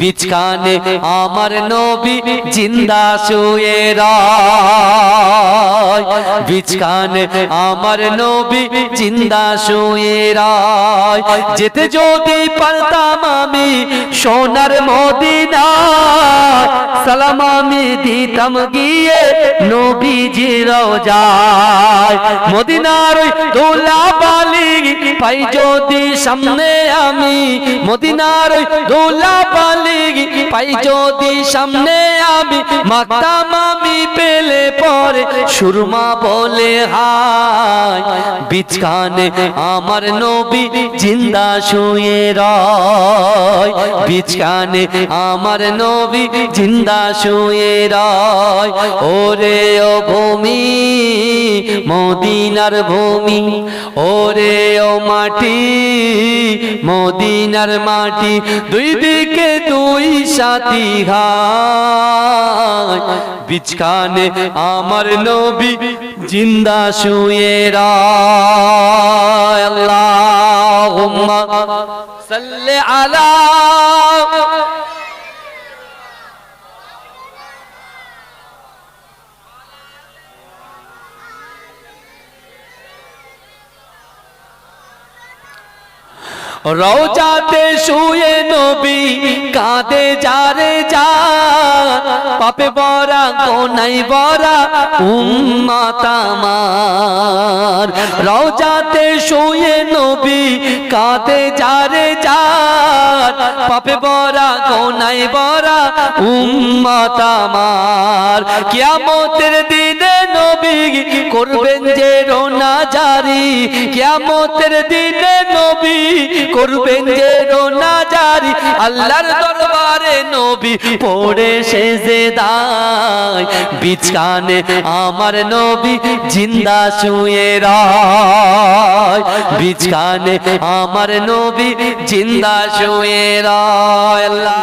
বিচকানে আমার নবী জিন্দা শুয়ে রায়। বিচকানে আমার নবী জিন্দা শুয়ে রায়। যেতে যদি পারতাম আমি সোনার মদিনা, সালাম আমি দিতাম গিয়ে নবীজি মদিনার ওই পাই যদি সামনে আমি মদিনার ওই পাই যদি সামনে আমি পেলে পরে সুরমা বলে আমার নবী জিন্দা শুয়ে রয়। বিচকানে আমার নবী জিন্দা শুয়ে রয়। ওরে ও ভূমি মদিনার ভূমি, ওরে ও মাটি, মদিনার মাটি, দুই দিকে দুই সাথী ঘায় বিচকানে আমার নবী জিন্দা শুয়ে রায়। আল্লাহুম্মা সাল্লি আলা রওজাতে শুয়ে নবী কাঁদে যারে যা পাপে বরা কোনাই বরা উম্মাত আমার। রওজাতে শুয়ে নবী কাঁদে যারে যা পাপে বরা কোনাই বরা উম্মাত আমার। কিয়ামতের দিনে করবেন যে দিনে নবী করবেন যে আল্লাহর দরবারে নবী পড়ে দায় বিছানে আমার নবী জিন্দা শুয়ে রায়, বিছানে আমার নবী জিন্দা শুয়ে রায়, আল্লাহ।